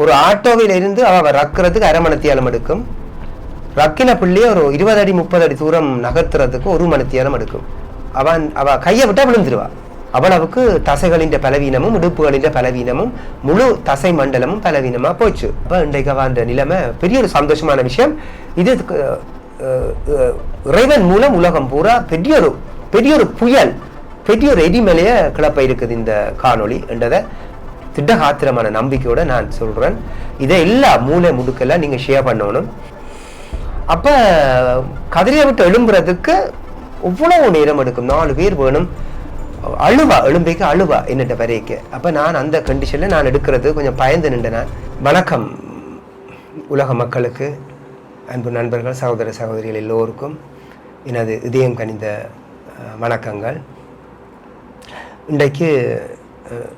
ஒரு ஆட்டோவில் இருந்து அவள் ரக்கிறதுக்கு அரை மணித்தியாலம் எடுக்கும். ரக்கின பிள்ளைய ஒரு இருபது அடி முப்பது அடி தூரம் நகர்த்துறதுக்கு ஒரு மணித்தியாலம் எடுக்கும். அவன் அவள் கையை விட்டா விழுந்துருவா. அவளவுக்கு தசைகளின் பலவீனமும் இடுப்புகளின் பலவீனமும் முழு தசை மண்டலமும் பலவீனமாக போச்சு. அப்போ இன்றைக்கு அவன் நிலைமை பெரிய ஒரு சந்தோஷமான விஷயம். இது இறைவன் மூலம் உலகம் பூரா பெரிய ஒரு பெரிய ஒரு புயல் பெரிய ஒரு எரிமலையை கிளப்ப இருக்குது இந்த காணொளி என்றதை. திட்டகாத்திரமான நம்பிக்கையோட நான் சொல்கிறேன் இதை எல்லா மூளை முடுக்கெல்லாம் நீங்கள் ஷேர் பண்ணணும். அப்போ கதிரையை விட்டு எழும்புறதுக்கு இவ்வளவு நேரம் எடுக்கும்? நாலு பேர் வேணும். அழுவா எழும்பைக்கு அழுவா என்னட்ட வரைக்கு. அப்போ நான் அந்த கண்டிஷனில் நான் எடுக்கிறது கொஞ்சம் பயந்து நின்றேன். வணக்கம் உலக மக்களுக்கு அன்பு நண்பர்கள் சகோதர சகோதரிகள் எல்லோருக்கும் எனது இதயம் கனிந்த வணக்கங்கள். இன்றைக்கு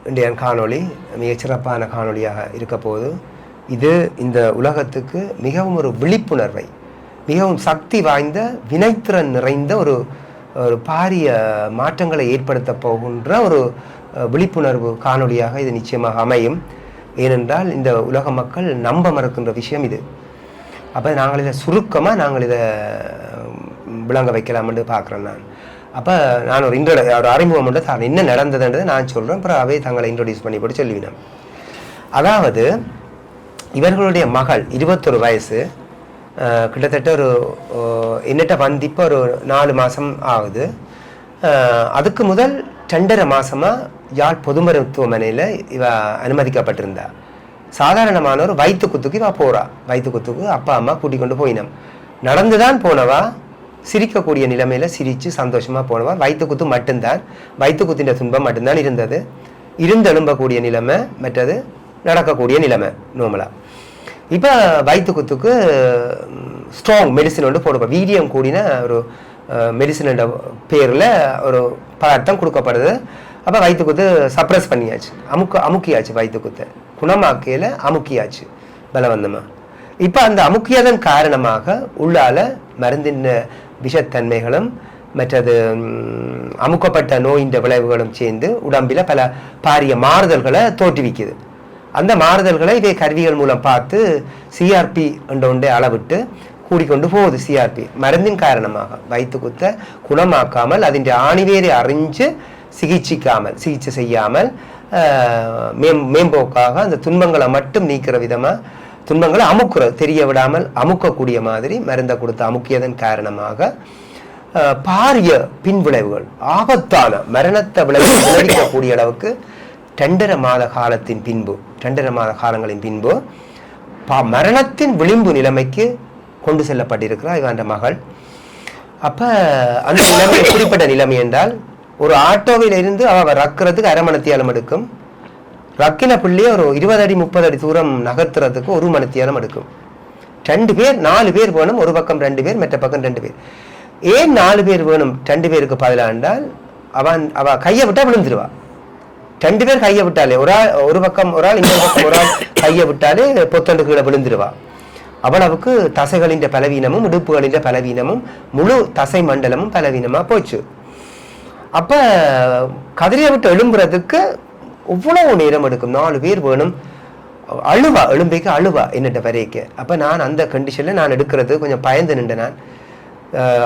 இந்தியன் காணொளி மிகச் சிறப்பான காணொளியாக இருக்க போது இது இந்த உலகத்துக்கு மிகவும் ஒரு விழிப்புணர்வை மிகவும் சக்தி வாய்ந்த வினைத்திறன் நிறைந்த ஒரு ஒரு பாரிய மாற்றங்களை ஏற்படுத்த போகின்ற ஒரு விழிப்புணர்வு காணொளியாக இது நிச்சயமாக அமையும். ஏனென்றால் இந்த உலக மக்கள் நம்ப மறுக்கின்ற விஷயம் இது. அப்போ நாங்கள் இதை சுருக்கமாக நாங்கள் இதை விளங்க வைக்கலாம்னு பார்க்குறேன் நான். அப்போ நான் ஒரு இன்ட்ரோ ஒரு அறிமுகம் மட்டும் சார் என்ன நடந்ததுன்றதை நான் சொல்கிறேன் அப்புறம் அவை தங்களை இன்ட்ரோடியூஸ் பண்ணி போட்டு சொல்லுவினேன் அதாவது இவர்களுடைய மகள் இருபத்தொரு வயசு கிட்டத்தட்ட ஒரு என்னட்ட வந்து இப்போ ஒரு நாலு மாதம் ஆகுது. அதுக்கு முதல் ரெண்டரை மாதமாக யாழ் பொது மருத்துவமனையில் இவ அனுமதிக்கப்பட்டிருந்தா. சாதாரணமான ஒரு வயிற்று குத்துக்கு இவ போகிறா வயிற்று குத்துக்கு அப்பா அம்மா கூட்டிக் கொண்டு போயினோம். நடந்துதான் போனவா? சிரிக்கக்கூடிய நிலைமையில் சிரித்து சந்தோஷமாக போனவர். வயிற்று குத்து மட்டும்தான். வயிற்று துன்பம் மட்டும்தான் இருந்தது. இருந்தெழும்பக்கூடிய நிலைமை மற்றது நடக்கக்கூடிய நிலைமை நோமலா இப்போ வயிற்று குத்துக்கு ஸ்ட்ராங் மெடிசன் ஒன்று போடுவோம். வீரியம் கூடின ஒரு மெடிசனோட பேரில் ஒரு பதார்த்தம் கொடுக்கப்படுது. அப்போ வயிற்று குத்து சப்ரஸ் பண்ணியாச்சு. அமுக்கு அமுக்கியாச்சு வயிற்று குத்தை குணமாக்கையில் அமுக்கியாச்சு பலவந்தமாக இப்போ அந்த அமுக்கியதன் காரணமாக உள்ளால மருந்தின் விஷத்தன்மைகளும் மற்றது அமுக்கப்பட்ட நோயின் விளைவுகளும் சேர்ந்து உடம்பில் பல பாரிய மாறுதல்களை தோற்றுவிக்குது. அந்த மாறுதல்களை இதே கருவிகள் மூலம் பார்த்து சிஆர்பி என்ற ஒன்றை அளவிட்டு கூடிக்கொண்டு போகுது சிஆர்பி மருந்தின் காரணமாக வயிற்று குத்த குணமாக்காமல் அதின் ஆணிவேரை அறிஞ்சு சிகிச்சிக்காமல் சிகிச்சை செய்யாமல் மேம் மேம்போக்காக அந்த துன்பங்களை மட்டும் நீக்கிற விதமாக துன்பங்களை அமுக்குறது தெரிய விடாமல் அமுக்கக்கூடிய மாதிரி மருந்தை கொடுத்து அமுக்கியதன் காரணமாக பாரிய பின்விளைவுகள் ஆபத்தான மரணத்தை விளைவு விளைவிக்கக்கூடிய அளவுக்கு ரெண்டரை மாத காலத்தின் பின்பு ரெண்டரை மாத காலங்களின் பின்பு பா மரணத்தின் விளிம்பு நிலைமைக்கு கொண்டு செல்லப்பட்டிருக்கிறார் இவன் மகள். அப்ப அந்த நிலைமை எப்படிப்பட்ட நிலைமை என்றால் ஒரு ஆட்டோவில் இருந்து அவ ரக்கிறதுக்கு அரை மணித்தியாலம் எடுக்கும். ரக்கின பிள்ளையை ஒரு இருபது அடி முப்பது அடி தூரம் நகர்த்துறதுக்கு ஒரு மணித்தியாலம் எடுக்கும். ரெண்டு பேர் நாலு பேர் வேணும் ஒரு பக்கம் ரெண்டு பேர் மற்ற பக்கம் ரெண்டு பேர். ஏன் நாலு பேர் வேணும் ரெண்டு பேருக்கு பதிலாண்டால் என்றால் அவன் அவ கையை விட்டா விழுந்துருவா. ரெண்டு பேர் கையை விட்டாலே ஒரு ஆள் ஒரு பக்கம் ஒரு ஆள் இன்னொரு பக்கம் ஒரு ஆள் கையை விட்டாலே பொத்தண்டு கீழே விழுந்துருவா. அவ்வளவுக்கு தசைகளின் பலவீனமும் இடுப்புகளின் பலவீனமும் முழு தசை மண்டலமும் பலவீனமா போச்சு. அப்ப கதிரியை விட்டு எழும்புறதுக்கு எவ்வளவு நேரம் எடுக்கும். நாலு பேர் வேணும். அழுவா எலும்பைக்கு அழுவா என்னட்ட வரைக்க. அப்போ நான் அந்த கண்டிஷனில் நான் எடுக்கிறது கொஞ்சம் பயந்து நின்றேன் நான்.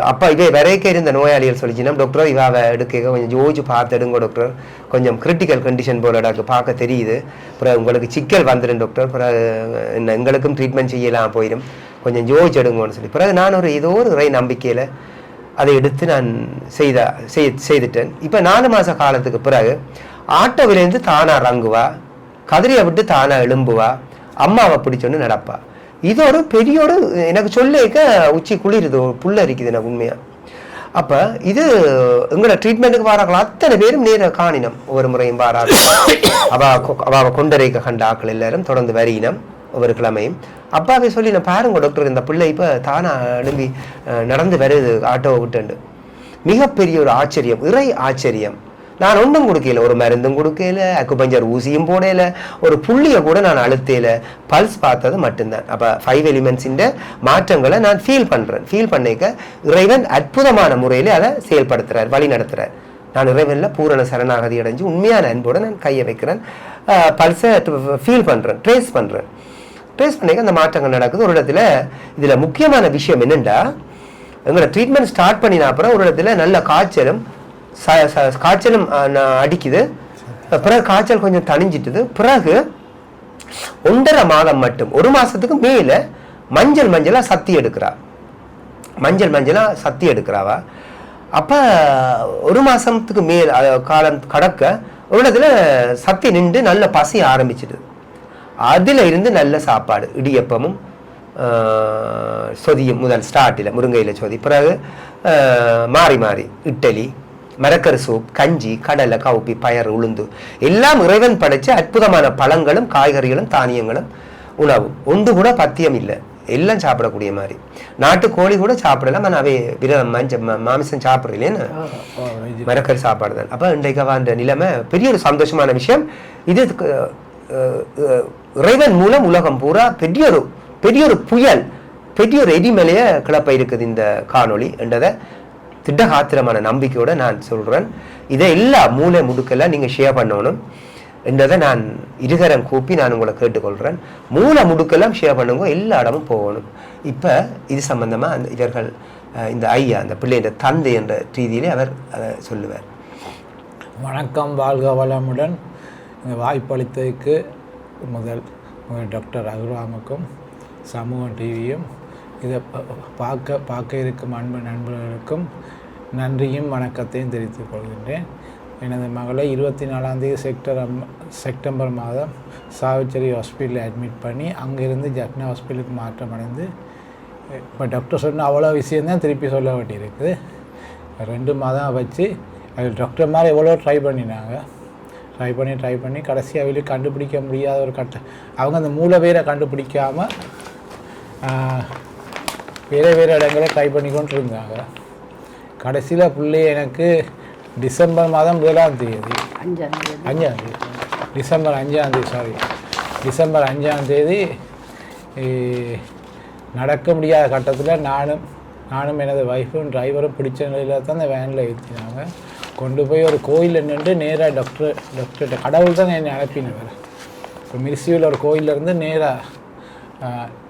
அப்போ இவை வரைக்க இருந்த நோயாளிகள் சொல்லிச்சுன்னா டாக்டர் இவாவை எடுக்க கொஞ்சம் ஜோஜு பார்த்து எடுங்க டாக்டர் கொஞ்சம் கிரிட்டிக்கல் கண்டிஷன் போல டாக்டர் பார்க்க தெரியுது. அப்புறம் உங்களுக்கு சிக்கல் வந்துடும் டாக்டர் அப்புறம் எங்களுக்கும் ட்ரீட்மெண்ட் செய்யலாம் போயிடும் கொஞ்சம் ஜோதிச்சு எடுங்கன்னு சொல்லி. பிறகு நான் ஒரு ஏதோ ஒரு ரை நம்பிக்கையில் அதை எடுத்து நான் செய்த செய்- செய்துட்டேன். இப்போ நாலு மாத காலத்துக்கு பிறகு ஆட்டோவிலேருந்து தானாக இறங்குவா கதிரையை விட்டு தானாக எழும்புவா அம்மாவை பிடிச்சோன்னு நடப்பா. இது ஒரு பெரிய ஒரு எனக்கு சொல்லிக்க உச்சி குளிருது புள்ள புல்ல இருக்குது எனக்கு உண்மையாக அப்போ இது எங்களோட ட்ரீட்மெண்ட்டுக்கு வராங்களா அத்தனை பேரும் நேர காணினம். ஒவ்வொரு முறையும் வாராங்க அவா கொ- அவ கொண்டரைக்க கண்ட ஆக்கள் எல்லாரும் தொடர்ந்து வரியினம் ஒவ்வொரு கிழமையும். அப்பாவே சொல்லி நான் பாருங்க டாக்டர் இந்த பிள்ளை இப்போ தானாக எழும்பி நடந்து வருது ஆட்டோவை விட்டுண்டு. மிகப்பெரிய ஒரு ஆச்சரியம் இறை ஆச்சரியம். நான் ஒன்றும் கொடுக்கல ஒரு மருந்தும் கொடுக்கல அக்குபஞ்சர் ஊசியும் போடல ஒரு புள்ளியை கூட நான் அழுத்தல. பல்ஸ் பார்த்தது மட்டும்தான். அப்போ ஃபைவ் எலிமெண்ட்ஸின் மாற்றங்களை நான் ஃபீல் பண்ணுறேன் ஃபீல் பண்ணிக்க இறைவன் அற்புதமான முறையில் அதை செயல்படுத்துகிறார் வழி நடத்துகிறார் நான் இறைவனில் பூரண சரணாகதி அடைஞ்சு உண்மையான அன்போடு நான் கையை வைக்கிறேன். பல்ஸை ஃபீல் பண்ணுறேன் ட்ரேஸ் பண்ணுறேன் ட்ரேஸ் பண்ணிக்க அந்த மாற்றங்கள் நடக்குது. ஒரு இடத்துல இதில் முக்கியமான விஷயம் என்னென்னா எங்களோட ட்ரீட்மெண்ட் ஸ்டார்ட் பண்ணின அப்புறம் ஒரு இடத்துல நல்ல காய்ச்சலும் காய்ச்சலும் அடிக்குது. பிறகு காய்ச்சல் கொஞ்சம் தணிஞ்சிட்டுது. பிறகு ஒன்றரை மாதம் மட்டும் ஒரு மாதத்துக்கு மேலே மஞ்சள் மஞ்சளாக சத்தி எடுக்கிறா மஞ்சள் மஞ்சளாக சத்தி எடுக்கிறாவா? அப்போ ஒரு மாதத்துக்கு மேல் காலம் கடக்க ஒரு இடத்துல சத்தி நின்று நல்ல பசி ஆரம்பிச்சிடுது அதில் இருந்து நல்ல சாப்பாடு இடியப்பமும் சொதியும் முதல் ஸ்டார்டில் முருங்கையில் சொதி. பிறகு மாறி மாறி இட்டலி மரக்கரு சூப் கஞ்சி கடலை கவுப்பி பயறு உளுந்து. எல்லாம் இறைவன் படைச்ச அற்புதமான பழங்களும் காய்கறிகளும் தானியங்களும் உணவு. ஒன்று கூட பத்தியம் இல்லை. எல்லாம் சாப்பிடக்கூடிய மாதிரி. நாட்டு கோழி கூட சாப்பிடலாம். ஆனால் அவை மஞ்ச மாமிசம் சாப்பிட்றீங்களேன்னு மரக்கறி சாப்பாடு தான். அப்போ இன்றைக்கு வாழ்ந்த நிலைமை பெரிய ஒரு சந்தோஷமான விஷயம். இது இறைவன் மூலம் உலகம் பூரா பெரிய ஒரு பெரிய ஒரு புயல் பெரிய ஒரு எரிமலையை கிளப்ப இருக்குது இந்த காணொளி என்றதை திட்டகாத்திரமான நம்பிக்கையோட நான் சொல்கிறேன் இதை எல்லா மூளை முடுக்கெல்லாம் நீங்கள் ஷேர் பண்ணணும். என்றதை நான் இருகரம் கூப்பி நான் உங்களை கேட்டுக்கொள்கிறேன் மூளை முடுக்கெல்லாம் ஷேர் பண்ணுங்க எல்லா இடமும் போகணும். இப்போ இது சம்பந்தமாக அந்த இவர்கள் இந்த ஐயா அந்த பிள்ளையின் தந்தை என்ற ரீதியிலே அவர் அதை சொல்லுவார். வணக்கம் வாழ்க வளமுடன். இந்த வாய்ப்பளித்ததுக்கு முதல் டாக்டர் அகுராமுக்கும் சமூகம் டிவியும் இதை பார்க்க பார்க்க இருக்கும் அன்பு நண்பர்களுக்கும் நன்றியும் வணக்கத்தையும் தெரிவித்துக் கொள்கின்றேன். எனது மகளை இருபத்தி நாலாந்தேதி செக்டர் செப்டம்பர் மாதம் சாவிச்சேரி ஹாஸ்பிட்டலில் அட்மிட் பண்ணி அங்கேருந்து ஜக்னா ஹாஸ்பிட்டலுக்கு மாற்றமடைந்து இப்போ டாக்டர் சொன்ன அவ்வளோ விஷயம்தான் திருப்பி சொல்ல வேண்டியிருக்குது. ரெண்டு மாதம் வச்சு அது டாக்டர் மாதிரி எவ்வளோ ட்ரை பண்ணினாங்க. ட்ரை பண்ணி ட்ரை பண்ணி கடைசி அவங்களுக்கு கண்டுபிடிக்க முடியாத ஒரு கட்ட அவங்க அந்த மூளை வேரை கண்டுபிடிக்காமல் வேறு வேறு இடங்களை ட்ரை பண்ணிக்கொண்டு இருந்தாங்க கடைசியில் பிள்ளை எனக்கு டிசம்பர் மாதம் முதலாம் தேதி. அஞ்சாம் தேதி. அஞ்சாம் தேதி. டிசம்பர் அஞ்சாம் தேதி சாரி டிசம்பர் அஞ்சாம் தேதி நடக்க முடியாத கட்டத்தில் நானும் நானும் எனது ஒய்ஃபும் டிரைவரும் பிடிச்ச நிலையில் தான் அந்த வேனில் ஏற்றினாங்க கொண்டு போய் ஒரு கோயிலில் நின்று நேராக டாக்டர் டாக்டர்கிட்ட கடவுள் தான் என்னை அனுப்பினவர். இப்போ மிர்சியூவில் ஒரு கோயிலேருந்து நேராக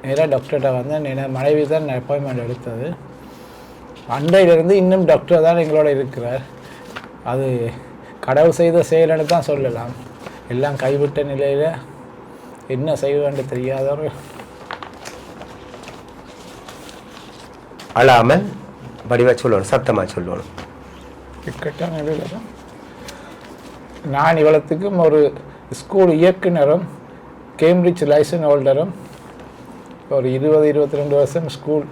நேராக டாக்டர்கிட்ட வந்து என் மனைவி தான் அப்பாயின்மெண்ட் எடுத்தது. அன்றையிலிருந்து இன்னும் டாக்டர் தான் எங்களோட இருக்கிறார். அது கடவுள் செய்த செயல்னு தான் சொல்லலாம். எல்லாம் கைவிட்ட நிலையில் என்ன செய்வேன்னு தெரியாத ஒரு அழாமல் வடிவா சொல்லணும் சத்தமா சொல்லணும். இக்கட்டான நிலையில் தான். நான் இவ்வளத்துக்கும் ஒரு ஸ்கூல் இயக்குனரும் கேம்பிரிட்ஜ் லைசன் ஹோல்டரும் ஒரு இருபது இருபத்தி ரெண்டு வருஷம் ஸ்கூல்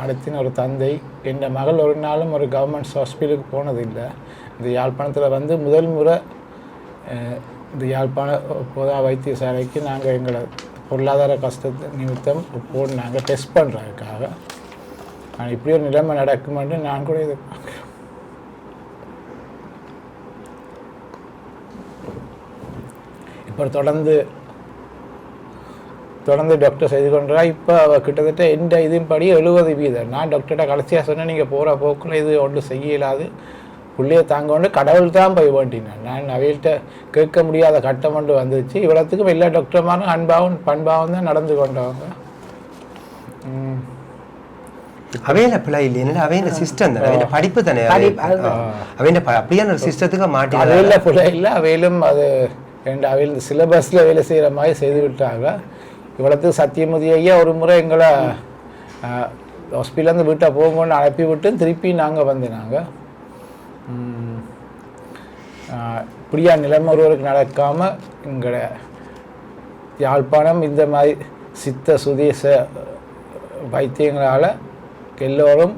நடத்தின ஒரு தந்தை என் மகள் ஒரு நாளும் ஒரு கவர்மெண்ட் ஹாஸ்பிட்டலுக்கு போனதில்லை. இந்த யாழ்ப்பாணத்தில் வந்து முதல் முறை இந்த யாழ்ப்பாண பொதா வைத்தியசாலைக்கு நாங்கள் எங்களை பொருளாதார கஷ்டத்தை நிமித்தம் நாங்கள் டெஸ்ட் பண்ணுறதுக்காக ஆனால் இப்படி ஒரு நிலைமை நடக்குமென்று நான் கூட இது இப்போ தொடர்ந்து தொடர்ந்து டாக்டர் செய்து கொண்டா இப்போ அவ கிட்டத்தட்ட எந்த இதன்படி எழுபது வீதம். நான் டாக்டர்கிட்ட கடைசியாக சொன்னேன் நீங்கள் போகிற போக்கில் இது ஒன்றும் செய்ய இயலாது புள்ளையை தாங்க கொண்டு கடவுள் தான் போய் வேண்டினேன் நான் அவையிட்ட கேட்க முடியாத கட்டம் ஒன்று வந்துச்சு. இவ்வளோத்துக்கும் எல்லா டாக்டர்மாரும் அன்பாகவும் பண்பாகவும் தான் நடந்து கொண்டவங்க. அவையில பிள்ளை இல்லையா அவையில சிஸ்டம் தானே? அவையில படிப்பு தானே அவையில அப்படியான ஒரு சிஸ்டத்துக்கு மாட்டி அவையில் புள்ள இல்லை. அவையிலும் அது ரெண்டு அவையில் சிலபஸில் வேலை செய்கிற மாதிரி செய்து விட்டாங்க இவ்வளோத்துக்கு சத்தியமதி ஐயா ஒரு முறை எங்களை ஹாஸ்பிட்டலேருந்து வீட்டை போங்கன்னு அனுப்பி விட்டு திருப்பி நாங்கள் வந்தினாங்க. ம், ஆஹ், இப்படியா நிலைமை ஒருவருக்கு நடக்காமல் எங்களை யாழ்ப்பாணம் இந்த மாதிரி சித்த சுதேச வைத்தியங்களால் எல்லோரும்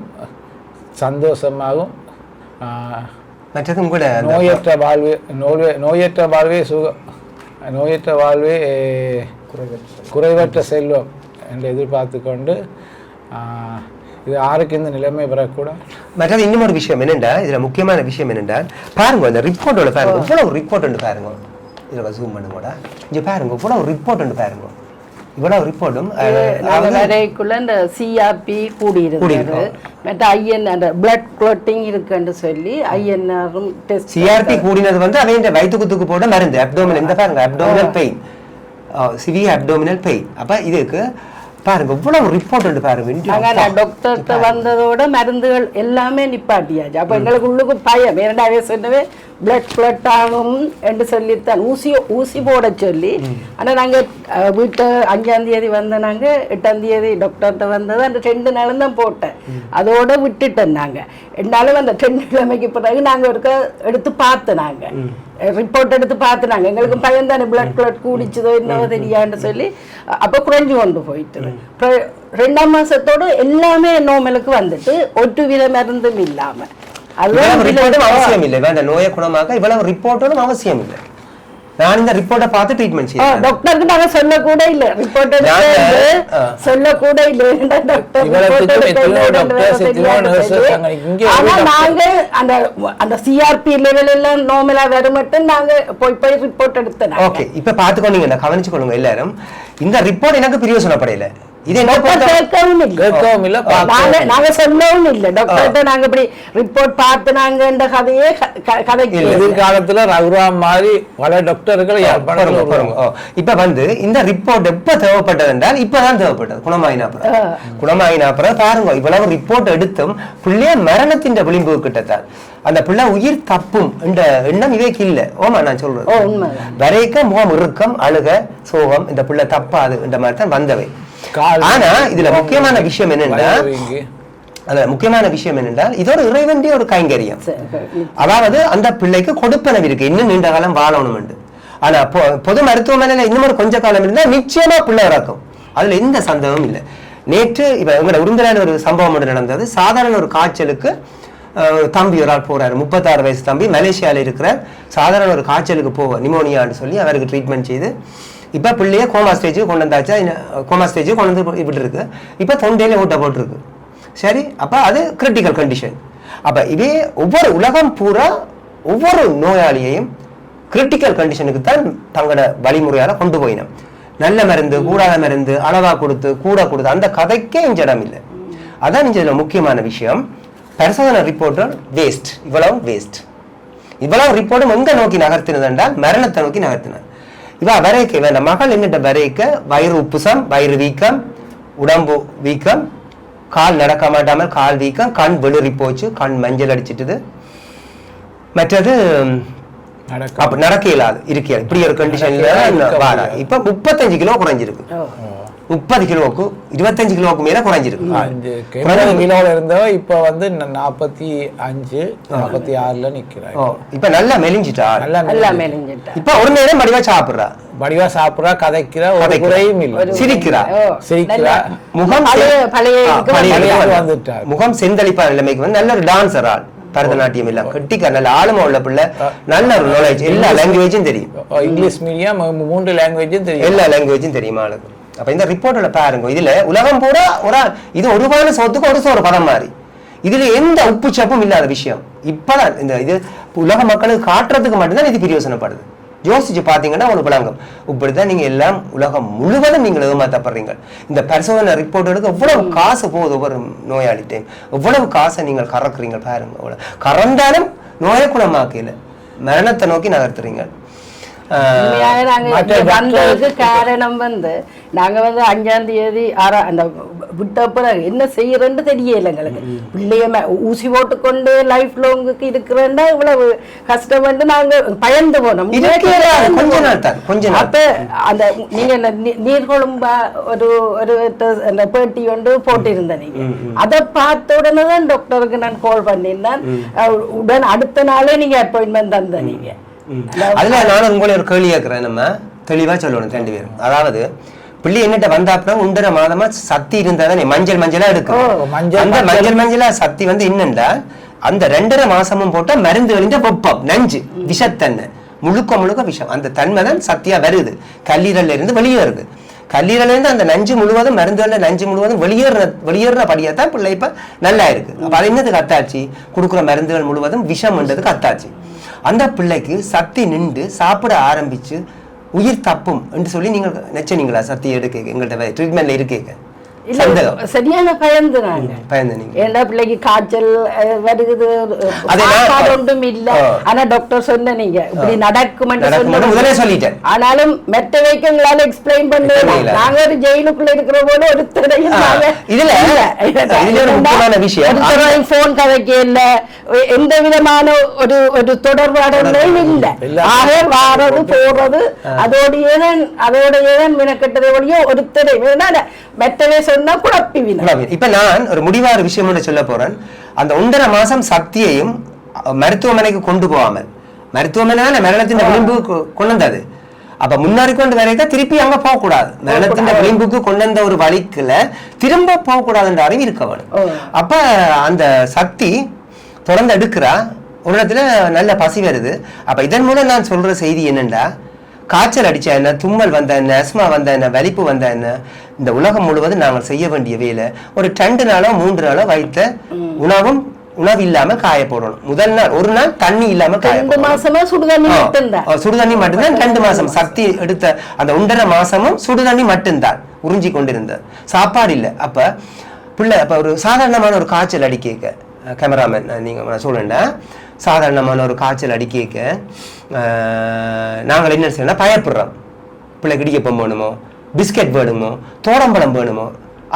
சந்தோஷமாகவும் ஆஹ், மற்றது உங்களோட அந்த நோயற்ற வாழ்வு நோய் நோயற்ற வாழ்வே சுக நோயற்ற வாழ்வே குறைவற்ற செல்வம். என்று எதிர்பார்த்து கொண்டு இது யாருக்கு இந்த நிலைமை வரக்கூடாது மற்றது இன்னும் ஒரு விஷயம் என்னென்றா இதுல முக்கியமான விஷயம் என்னென்றா பாருங்க இந்த ரிப்போர்ட்டோட பாருங்க. இவ்வளவு ரிப்போர்ட் ஒன்று பாருங்க. இதுல ஜூம் பண்ணுங்கடா. இங்க பாருங்க இவ்வளவு ரிப்போர்ட் ஒன்று பாருங்க. இவ்வளவு ரிப்போர்ட்டும் வரைக்குள்ள இந்த சிஆர்பி கூடியிருக்கோம். மற்ற ஐஎன் அந்த பிளட் குளோட்டிங் இருக்குன்னு சொல்லி ஐஎன்ஆரும் டெஸ்ட் சிஆர்பி கூடினது வந்து அவன் இந்த வயிற்று குத்துக்கு போட மருந்து அப்டோமினல் இந்த பாருங்க abdominal pain severe abdominal pain அப்ப இதுக்கு பாருங்க இவ்வளவு ரிப்போர்ட் உண்டு பாருங்க டாக்டர்கிட்ட வந்ததோட மருந்துகள் எல்லாமே நிப்பாட்டியாச்சு அப்ப எங்களுக்கு உள்ளுக்கு பயம் இரண்டாவே சொன்னவே பிளட் பிளட் ஆகும் என்று சொல்லித்தான். ஊசி ஊசி போட சொல்லி ஆனா நாங்க வீட்டு அஞ்சாம் தேதி வந்த நாங்க எட்டாம் தேதி டாக்டர்கிட்ட வந்தது அந்த ரெண்டு நாளும் தான் போட்டேன். அதோட விட்டுட்டேன் நாங்கள் என்னாலும் அந்த ரெண்டு கிழமைக்கு பிறகு நாங்க இருக்க எடுத்து பார்த்து நாங்கள் ரிப்போர்ட் எடுத்து பார்த்துனாங்க எங்களுக்கு பயம் தானே பிளட் கிளட் கூடிச்சதோ என்னவோ தெரியான்னு சொல்லி அப்போ குறைஞ்சு கொண்டு போயிட்டு ரெண்டாம் மாசத்தோட எல்லாமே நோமலுக்கு வந்துட்டு ஒட்டு வித மருந்தும் இல்லாம. இவ்வளவு ரிப்போர்ட்டும் அவசியம் இல்லை வேண்டாம் நோயை குணமாக்க இவ்வளவு ரிப்போர்ட்டும் அவசியம் இல்லை நான் இந்த ரிப்போர்ட்டை பார்த்து ட்ரீட்மெண்ட் செய்யறேன். டாக்டருக்கு நாங்க சொல்ல கூட இல்ல. ரிப்போர்ட் நாங்க. சொல்ல கூட இல்ல. டாக்டர் ஆனா. நாங்க அந்த அந்த சிஆர்பி லெவல் எல்லாம் நார்மலா வரும் மட்டும் நாங்க போய் போய் ரிப்போர்ட் எடுத்தோம் ஓகே இப்ப பாத்துக்கோங்க கவனிச்சுக்கொள்ளுங்க எல்லாரும். இந்த ரிப்போர்ட் எனக்கு பிரயோசனப்படையில. இது கேட்கவும் இல்லை நாங்க நாங்க சொல்லவும் இல்லை டாக்டர்கிட்ட நாங்க இப்படி ரிப்போர்ட் பார்த்து நாங்கன்ற கதையே க- க- கதைக்கு. எதிர்காலத்துல ரகுராம் மாதிரி பல டாக்டர்கள் இப்ப வந்து இந்த ரிப்போர்ட் எப்ப தேவைப்பட்டது என்றால் இப்பதான் தேவைப்பட்டது. குணமாயினா பிறகு குணமாயினா பிறகு பாருங்க இவ்வளவு ரிப்போர்ட் எடுத்தும் பிள்ளைய மரணத்தின் விளிம்பு கிட்டத்தான். அந்த பிள்ளை உயிர் தப்பும் என்ற எண்ணம் இவைக்கு இல்ல. ஓமா நான் சொல்றேன் வரைக்கும் முகம் இறுக்கம் அழுக சோகம் இந்த பிள்ளை தப்பாது என்ற மாதிரி தான் வந்தவை. ஆனா இதுல முக்கியமான விஷயம் என்னன்னா. அதுல முக்கியமான விஷயம் என்னென்றால் இது ஒரு இறைவனுடைய ஒரு கைங்கரியம். அதாவது அந்த பிள்ளைக்கு கொடுப்பனவு இருக்கு. இன்னும் நீண்ட காலம் வாழணும் ஆனா பொ- பொது மருத்துவமனையில இன்னும் ஒரு கொஞ்ச காலம் இருந்தா நிச்சயமா பிள்ளை இறக்கும். அதுல எந்த சந்தேகமும் இல்லை. நேற்று இப்ப உங்களோட உருந்திரான ஒரு சம்பவம் ஒன்று நடந்தது. சாதாரண ஒரு காய்ச்சலுக்கு தம்பி ஒரு ஆள் போறாரு. முப்பத்தாறு வயசு தம்பி மலேசியால இருக்கிறார் சாதாரண ஒரு காய்ச்சலுக்கு போக நிமோனியான்னு சொல்லி அவருக்கு ட்ரீட்மெண்ட் செய்து இப்போ பிள்ளையே கோமா ஸ்டேஜுக்கு கொண்டு வந்தாச்சா? கோமா ஸ்டேஜுக்கு கொண்டு வந்து விட்டு இப்போ இப்ப தொண்டையில ஊட்ட போட்டிருக்கு. சரி அப்போ அது கிரிட்டிக்கல் கண்டிஷன் அப்போ இதே ஒவ்வொரு உலகம் பூரா ஒவ்வொரு நோயாளியையும் கிரிட்டிக்கல் கண்டிஷனுக்கு தான் தங்களோட வழிமுறையால் கொண்டு போயினோம். நல்ல மருந்து கூடாத மருந்து அளவாக கொடுத்து கூட கொடுத்து அந்த கதைக்கே இங்க இடம் இல்லை. அதான் இங்க முக்கியமான விஷயம். பரிசோதனை ரிப்போர்ட்டர் வேஸ்ட் இவ்வளவு வேஸ்ட் இவ்வளவு ரிப்போர்ட்டும் எங்கே நோக்கி நகர்த்தினது என்றால் மரணத்தை நோக்கி நகர்த்தினார் இவ வரைக்க இவன் மகள் என்னட்ட வரைக்க வயிறு உப்புசம் வயிறு வீக்கம் உடம்பு வீக்கம் கால் நடக்க மாட்டாமல் கால் வீக்கம் கண் வெளிரி போச்சு கண் மஞ்சள் அடிச்சிட்டுது மற்றது நடக்க அப்ப நடக்க இயலாது இருக்க இப்படி ஒரு கண்டிஷன்ல வாரா. இப்ப முப்பத்தஞ்சு கிலோ குறைஞ்சிருக்கு. முப்பது கிலோவுக்கு இருபத்தஞ்சு கிலோவுக்கு மேல குறைஞ்சிருக்கு. கிலோல இருந்தவ இப்ப வந்து நாற்பத்தி அஞ்சு நாற்பத்தி ஆறுல நிக்கிறாங்க இப்ப நல்லா மெலிஞ்சிட்டா? நல்லா மெலிஞ்சிட்டா. இப்ப ஒரு நேரம் மடிவா சாப்பிடுறா? வடிவா சாப்பிடுறா கதைக்கிறா ஒரு. குறையும் இல்லை. சிரிக்கிறா? சிரிக்கிறா. முகம் பழைய செ- பழைய ஆ, இதுக்கு பழைய பழைய இதுக்கு ஆள் வந்து- வந்துட்டார். முகம் செந்தளிப்பான நிலைமைக்கு வந்து நல்ல ஒரு டான்சர் ஆள். பரதநாட்டியம் எல்லாம் கெட்டிக்கா நல்ல ஆளுமை உள்ள பிள்ளை. நல்ல ஒரு நாலேஜ் எல்லா லாங்குவேஜும் தெரியும். இங்கிலீஷ் மீடியம் மூன்று லாங்குவேஜும் தெரியும். எல்லா லாங்குவேஜும் தெரியுமா ஆளுக்கு. அப்ப இந்த ரிப்போர்ட்ல பாருங்க இதுல உலகம் பூரா ஒரு ஆள் இது ஒரு வான சோத்துக்கு ஒரு சோறு பதம் மாதிரி. இதுல எந்த உப்பு சப்பும் இல்லாத விஷயம். இப்பதான் இந்த இது உலக மக்களுக்கு காட்டுறதுக்கு மட்டும்தான் இது பிரயோசனப்படுது. யோசிச்சு பாத்தீங்கன்னா உங்களுக்கு விளங்கும். இப்படித்தான் நீங்க எல்லாம் உலகம் முழுவதும் நீங்கள் ஏமாத்தப்படுறீங்க. இந்த பரிசோதனை ரிப்போர்ட்டுக்கு எவ்வளவு காசு போகுது ஒவ்வொரு நோயாளிட்டையும். எவ்வளவு காசை நீங்கள் கறக்குறீங்க பாருங்க. அவ்வளவு கறந்தாலும் நோயை குணமாக்கல. மரணத்தை நோக்கி நகர்த்துறீங்க. வந்ததுக்கு காரணம் வந்து நாங்க வந்து அஞ்சாம் தேதி ஆறா அந்த விட்ட பிறகு என்ன செய்யறேன்னு தெரியல எங்களுக்கு. பிள்ளைய ம- ஊசி போட்டுக்கொண்டு லைஃப் லாங்குக்கு இருக்கிறேன்னா இவ்வளவு கஷ்டப்பட்டு நாங்க பயந்து போனோம். கொஞ்ச. நாள் கொஞ்ச. அப்ப அந்த நீங்க நீர்கொழும்பா ஒரு ஒரு அந்த பேட்டி ஒன்று போட்டிருந்த நீங்க. அதை பார்த்த உடனே தான் டாக்டருக்கு நான் கால் பண்ணியிருந்தேன். உடன் அடுத்த நாளே நீங்க அப்பாயின்மெண்ட் தந்த நீங்க. அதுல நானும் உங்களை ஒரு கேள்வி கேட்கிறேன். நம்ம தெளிவா சொல்லணும் ரெண்டு பேரும். அதாவது பிள்ளை என்னட்ட வந்த அப்புறம் ஒன்றரை மாதமா சக்தி இருந்தா தானே மஞ்சள் மஞ்சளா மஞ்சள் அந்த மஞ்சள். மஞ்சள் சக்தி வந்து என்னண்டா அந்த ரெண்டரை மாசமும் போட்ட மருந்து வெளிஞ்ச வெப்பம் நஞ்சு விஷத்தன்மை. முழுக்க முழுக்க விஷம். அந்த தன்மை தான் சக்தியா வருது. கல்லீரல்ல இருந்து வெளியேறுது கல்லீரல்ல இருந்து அந்த நஞ்சு முழுவதும் மருந்துகள்ல நஞ்சு முழுவதும் வெளியேற வெளியேறினபடியா தான் பிள்ளை இப்ப நல்லா இருக்கு. அப்ப அது என்னதுக்கு அத்தாச்சு? கொடுக்குற மருந்துகள் முழுவதும் விஷம்ன்றதுக்கு அத்தாச்சு. அந்த பிள்ளைக்கு சக்தி நின்று சாப்பிட ஆரம்பிச்சு உயிர் தப்பும் என்று சொல்லி நீங்கள் நினச்சினீங்களா சக்தி எடுக்க எங்கள்கிட்ட ட்ரீட்மெண்ட்டில் இருக்கீங்க சரியான பயந்து ஏன்னா பிள்ளைக்கு காய்ச்சல் சாப்பாடு ஒன்றும் இல்ல. ஆனா டாக்டர் சொன்ன நீங்க. இப்படி நடக்கும் சொல்லிட்டேன். ஆனாலும் மெத்த வைக்க எங்களால எக்ஸ்பிளைன் தெரியல. நாங்க ஒரு ஜெயிலுக்குள்ள இருக்கிற போல ஒரு இதுல- முக்கியமான விஷயம். போன் கதைக்க இல்ல. எந்த விதமான ஒரு ஒரு தொடர்பாடலையும் இல்ல. ஆக வாரது போறது அதோடயே தான் அதோடயே தான் வினக்கெட்டதை ஒழிய ஒரு திரை. மெத்தவே சொன்னா குழப்பி வின குழாவி. இப்ப நான் ஒரு முடிவான விஷயம் ஒன்று சொல்ல போறேன். அந்த ஒன்றரை மாசம் சக்தியையும் மருத்துவமனைக்கு கொண்டு போகாமல் மருத்துவமனை தான் மரணத்தின் விளிம்பு கொண்டு வந்தது அப்ப முன்னாடி கொண்டு வரைக்கும் திருப்பி அங்க போக கூடாது மரணத்தின் விளிம்புக்கு கொண்டு வந்த ஒரு வழிக்குல திரும்ப போக கூடாதுன்ற அறிவு இருக்க வேணும். அப்ப அந்த சக்தி தொடர்ந்து எடுக்கிறா. ஒரு இடத்துல நல்ல பசி வருது. அப்ப இதன் மூலம் நான் சொல்ற செய்தி என்னன்னா காய்ச்சல் அடிச்சா என்ன? தும்மல் வந்த என்ன? அஸ்மா வந்த என்ன? வலிப்பு வந்த என்ன? இந்த உலகம் முழுவதும் நாங்கள் செய்ய வேண்டிய வேலை ஒரு ரெண்டு நாளோ மூன்று நாளோ வைத்த உணவும் உணவு இல்லாம காய போடணும். முதல் நாள் ஒரு நாள் தண்ணி இல்லாம காய மாசமா சுடுதண்ணி மட்டும்தான். சுடுதண்ணி மட்டும்தான் ரெண்டு மாசம். சக்தி எடுத்த அந்த ஒன்றரை மாசமும் சுடுதண்ணி மட்டும்தான் உறிஞ்சி கொண்டிருந்தது சாப்பாடு இல்லை. அப்ப பிள்ளை அப்ப ஒரு சாதாரணமான ஒரு காய்ச்சல் அடிக்க கேமராமேன் நீங்க நான் சொல்லுண்டேன் சாதாரணமான ஒரு காய்ச்சல் அடிக்க நாங்கள் என்ன செய்யணும் பயப்படுறோம். பிள்ளைக்கு இடிக்கப்பம் வேணுமோ பிஸ்கட் வேணுமோ தோடம்பழம் வேணுமோ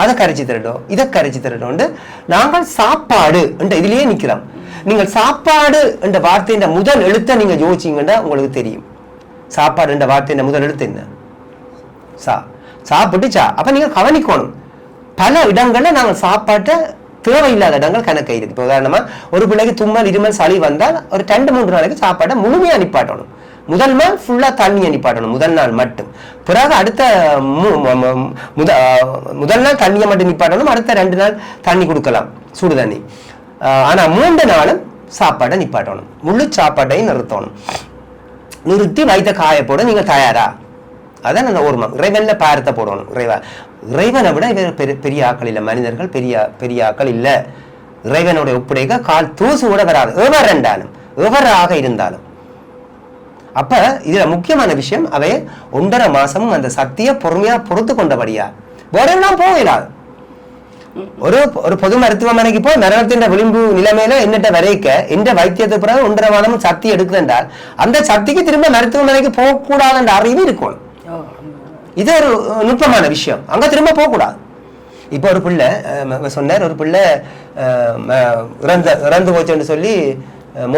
அதை கரைச்சி தரட்டும் இதை கரைச்சி தரட்டும் நாங்கள் சாப்பாடு என்ற இதுலயே நிற்கிறோம். நீங்கள் சாப்பாடு என்ற வார்த்தையின் முதல் எழுத்தை நீங்கள் யோசிச்சீங்கன்னா உங்களுக்கு தெரியும். சாப்பாடு என்ற வார்த்தையின் முதல் எழுத்து என்ன? சா. சாப்பிட்டு சா. அப்போ நீங்கள் கவனிக்கணும். பல இடங்களில் நாங்கள் சாப்பாட்டை தேவையில்லாத இடங்கள் கணக்கு இருக்குது இப்போ உதாரணமாக ஒரு பிள்ளைக்கு தும்மல் இருமல் சளி வந்தால் ஒரு ரெண்டு மூன்று நாளைக்கு சாப்பாட்டை முழுமையாக நிப்பாட்டணும். முதல் நாள் ஃபுல்லா தண்ணியை நிப்பாட்டணும் முதல் நாள் மட்டும். பிறகு அடுத்த மு- முத முதல் நாள் தண்ணியை மட்டும் நிப்பாட்டணும் அடுத்த ரெண்டு நாள் தண்ணி கொடுக்கலாம் சுடு தண்ணி. ஆனால் ஆனா மூன்று நாளும் சாப்பாடை நிப்பாட்டணும் முழு சாப்பாட்டையும் நிறுத்தணும். நிறுத்தி வைத்த காய போட நீங்க தயாரா? அதான் அந்த ஓர்மம் இறைவன்ல பாரத்தை போடணும் இறைவா. இறைவனை விட இவர் பெரிய பெரிய ஆக்கள் இல்லை மனிதர்கள் பெரிய பெரிய ஆக்கள் இல்லை. இறைவனுடைய ஒப்படைக்க கால் தூசு கூட வராது எவர் ரெண்டாலும் எவராக இருந்தாலும். அப்ப இதுல முக்கியமான விஷயம் அவை ஒன்றரை மாசமும் அந்த சக்தியை பொறுமையா பொறுத்து கொண்டபடியா. வேற எல்லாம் போகலாது ஒரு ஒரு பொது மருத்துவமனைக்கு போய் மரணத்தின் விளிம்பு நிலைமையில என்னட்ட வரைக்க எந்த வைத்தியத்தை பிறகு ஒன்றரை மாதமும் சக்தி எடுக்குதுன்றால் அந்த சக்திக்கு திரும்ப மருத்துவமனைக்கு போகக்கூடாதுன்ற அறிவு இருக்கணும். இது ஒரு நுட்பமான விஷயம். அங்க திரும்ப போகக்கூடாது. இப்போ ஒரு பிள்ளை சொன்னார் ஒரு பிள்ளை இறந்த இறந்து போச்சுன்னு சொல்லி அஹ்,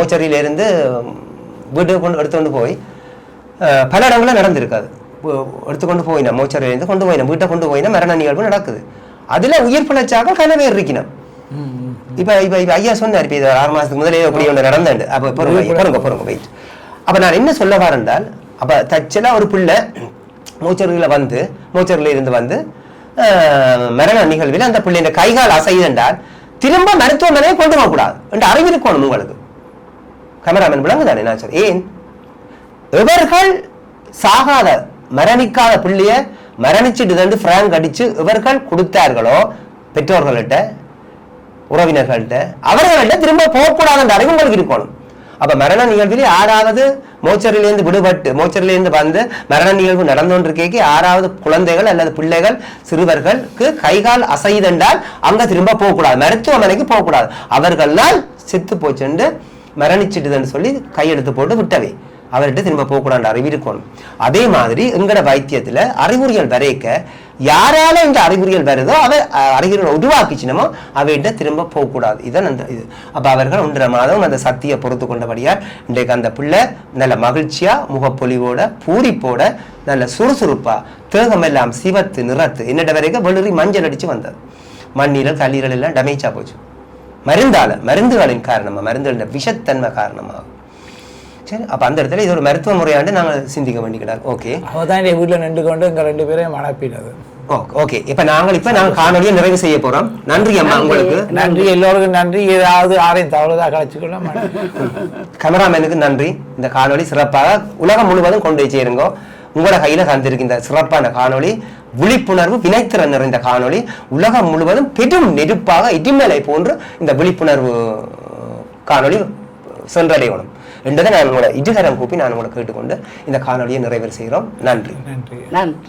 வீட்டுக்கு கொண்டு எடுத்துக்கொண்டு போய் பல இடங்களில் நடந்திருக்காது. எடுத்துக்கொண்டு போயினா மோச்சரியிலேருந்து கொண்டு போயினா வீட்டை கொண்டு போயினா மரண நிகழ்வு நடக்குது. அதுல உயிர் பிழைச்சாக கனவே இருக்கணும் இப்ப இப்ப இப்ப ஐயா சொன்னார் இப்ப இது ஆறு மாசத்துக்கு முதலே அப்படி ஒன்று நடந்தாண்டு அப்ப பொறுங்க பொறுங்க பொறுங்க வெயிட் அப்ப நான் என்ன சொல்ல வரேன்டால் அப்ப தச்சலா ஒரு பிள்ளை மூச்சரில் வந்து மூச்சரில் இருந்து வந்து மரண நிகழ்வில் அந்த பிள்ளையின் கைகால் அசைதென்றால் திரும்ப மருத்துவமனையை கொண்டு போகக்கூடாது. என்று அறிவிருக்கணும் உங்களுக்கு. கேமராமேன் விளங்குதானே? நான் ஏன்? இவர்கள் சாகாத மரணிக்காத பிள்ளைய மரணிச்சுட்டு பிராங்க் அடிச்சு இவர்கள் கொடுத்தார்களோ? பெற்றோர்கள்ட்ட உறவினர்கள்ட்ட அவர்கள்ட்ட திரும்ப போகக்கூடாதுன்ற அறிவு உங்களுக்கு இருக்கணும். அப்ப மரண நிகழ்வில் யாராவது மோச்சரிலிருந்து விடுபட்டு மோச்சரிலிருந்து வந்து மரண நிகழ்வு நடந்தோன்றிருக்கேக்கு யாராவது குழந்தைகள் அல்லது பிள்ளைகள் சிறுவர்களுக்கு கைகால் அசைதென்றால் அங்க திரும்ப போகக்கூடாது மருத்துவமனைக்கு போகக்கூடாது. அவர்களால் செத்து போச்சுண்டு மரணிச்சிட்டுதுன்னு சொல்லி கையெழுத்து போட்டு விட்டவை. அவர்கிட்ட திரும்ப போகக்கூடாது அறிவு இருக்கணும். அதே மாதிரி எங்கட வைத்தியத்தில் அறிகுறிகள் வரைக்க யாரால இந்த அறிகுறிகள் வருதோ அவ அறிகுறிகள் அறிகுறிகளை உருவாக்கிச்சினமோ அவர்கிட்ட திரும்ப போகக்கூடாது. இதான் அந்த இது. அப்போ அவர்கள் ஒன்றரை மாதம் அந்த சக்தியை பொறுத்து கொண்டபடியால் இன்றைக்கு அந்த பிள்ளை நல்ல மகிழ்ச்சியாக முகப்பொலிவோட பூரிப்போட நல்ல சுறுசுறுப்பாக தேகமெல்லாம் சிவத்து நிறத்து என்னட வரைக்கும் வெளிரி மஞ்சள் அடித்து வந்தது. மண்ணீரல் கல்லீரல் எல்லாம் டமேஜாக போச்சு. மருந்தால மருந்துகளின் காரணமா மருந்துகளின் விஷத்தன்மை காரணமாக சரி அப்ப அந்த இடத்துல இது ஒரு மருத்துவ முறையாண்டு நாங்க சிந்திக்க வேண்டிக்கிறார் ஓகே அவ தான் என் வீட்டில் நின்று கொண்டு எங்கள் ரெண்டு பேரையும் மணப்பினது. ஓகே இப்ப நாங்கள் இப்ப நாங்க காணொலியை நிறைவு செய்ய போறோம். நன்றி அம்மா உங்களுக்கு. நன்றி. எல்லோருக்கும் நன்றி. ஏதாவது யாரையும் தவறுதா கழிச்சுக்கொள்ள மாட்டேன் கேமராமேனுக்கு நன்றி. இந்த காணொளி சிறப்பாக உலகம் முழுவதும் கொண்டு சேருங்க. உங்களோட கையில தந்திருக்கு இந்த சிறப்பான காணொளி விழிப்புணர்வு வினைத்திறன் நிறைந்த காணொளி உலகம் முழுவதும் பெரும் நெருப்பாக இடிமலை போன்று இந்த விழிப்புணர்வு காணொளி சென்றடையணும். என்றதை நான் உங்களை இஜுகரம் கூப்பி நான் உங்களை கேட்டுக்கொண்டு இந்த காணொலியை நிறைவேறு செய்கிறோம். நன்றி. நன்றி. நன்றி.